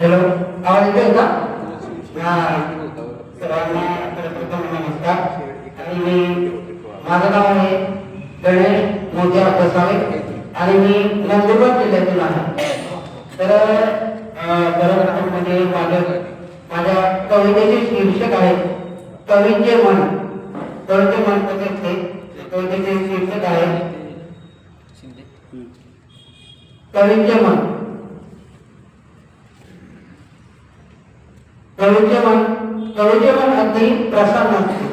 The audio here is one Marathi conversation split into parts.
हॅलो आवाज येतोय का? हा सर्वांना नमस्कार. आणि मी माझं नाव आहे गणेश मोत्या बसावे आणि मी नंदुरबार जिल्ह्यातून आहे. तर म्हणजे माझं माझ्या कवितेचे शीर्षक आहे कवींचे मन. कवीचे मन कसे असते? कवितेचे शीर्षक आहे कवींचे मन. कवीचे मन कवीचे मन अगदी प्रसन्न असते.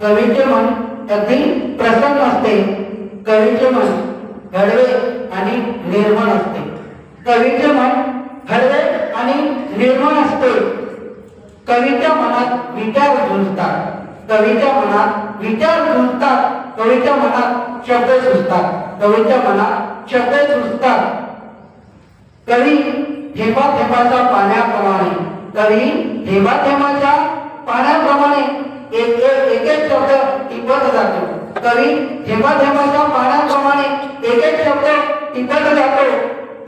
कवीचे मन अगदी प्रसन्न असते. कवीचे मन हळवे आणि निर्मळ असते. कवीचे मन हळवे आणि निर्मळ असते. कवीच्या मनात विचार झुंजतात कवीच्या मनात विचार झुंजतात कवीच्या मनात शब्द सुचतात. कवीच्या मनात शब्द सुचतात. कवी थेंबा थेंबाच्या पाण्याप्रमाणे. कवी थेंबा थेंबाच्या पाण्याप्रमाणे एक एक एक शब्द टिपत जातो. कवी थेंबा थेंबाच्या पाण्याप्रमाणे एक एक शब्द टिपत जातो.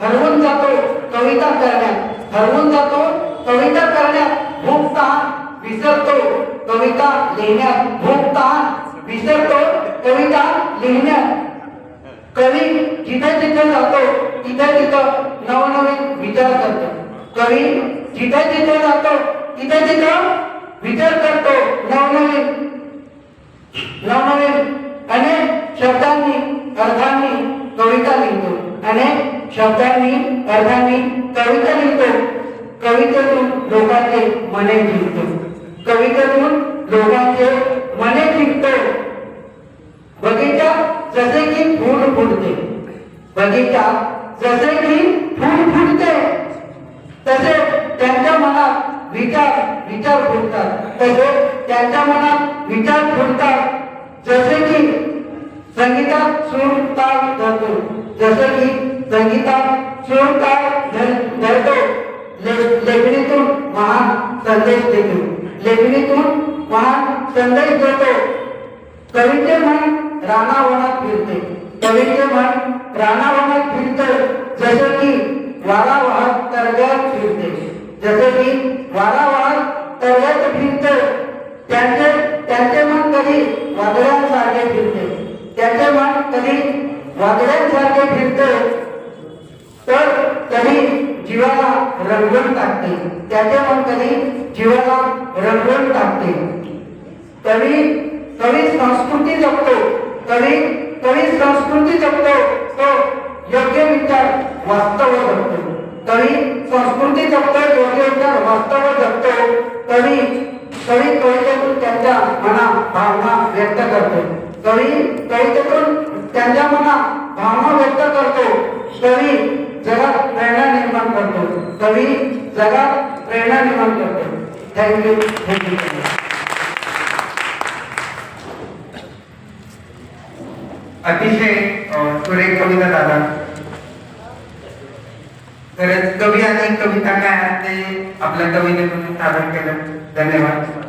हरवून जातो कविता करण्यात. हरवून जातो कविता करण्यात. भूक विसरतो कविता लिहिण्यात. भूक विसरतो कविता लिहिण्यात. कवी जिथे जिथे जातो तिथे तिथं नवनवीन विचार करतो. कवी जिथे जिथे जातो तिथं तिथं विचार करतो नवनवीन नवनवीन अनेक शब्दांनी अर्थांनी कविता लिहितो. अनेक शब्दांनी अर्थांनी कविता लिहितो. कवितेतून लोकांचे मने जिंकतो. कवितेतून लोकांचे मने जिंकतो. बगीचा जसे की फूल फुटते बगीचा जसे की फूल फुटते तसे त्यांच्या मनात विचार फुटतात तसे त्यांच्या मनात विचार फुटतात जसे की संगीतात सूर ताल धरतो. जसे की संगीतात सूर ताल धर- धरतो. लेखणीतून महान संदेश देतो. लेखणीतून महान संदेश देतो. कवीचे मन रानावनात फिरते. कवीचे मन रानावनात फिरते जसे की वारा वाहत तरव्यात फिरते जसे की वारा वाहत तरव्यात त्यांचे त्यांचे मन कधी वादळांसारखे फिरते. त्यांचे मन कधी वादळांसारखे फिरते तर कधी जीवाला रंगवून टाकते. त्याचे मन कधी जीवाला रंगवून टाकते. कवी कवी संस्कृती जपतो. कवी कवी संस्कृती जपतो. तो योग्य विचार वास्तव जपतो. कवी संस्कृती जपतो. वास्तव जगतो कवी कवी कवितेतून त्यांच्या मना भावना व्यक्त करतो. कवी कवितेतून त्यांच्या मना भावना व्यक्त करतो. कवी जगात प्रेरणा निर्माण करतो. कवी जगात प्रेरणा निर्माण करतो. थँक्यू थँक्यू अतिशय सुरेख कविता दादा. खरंच कवी आणि कविता काय आहे ते आपल्या कवितेतून सादर केलं. धन्यवाद.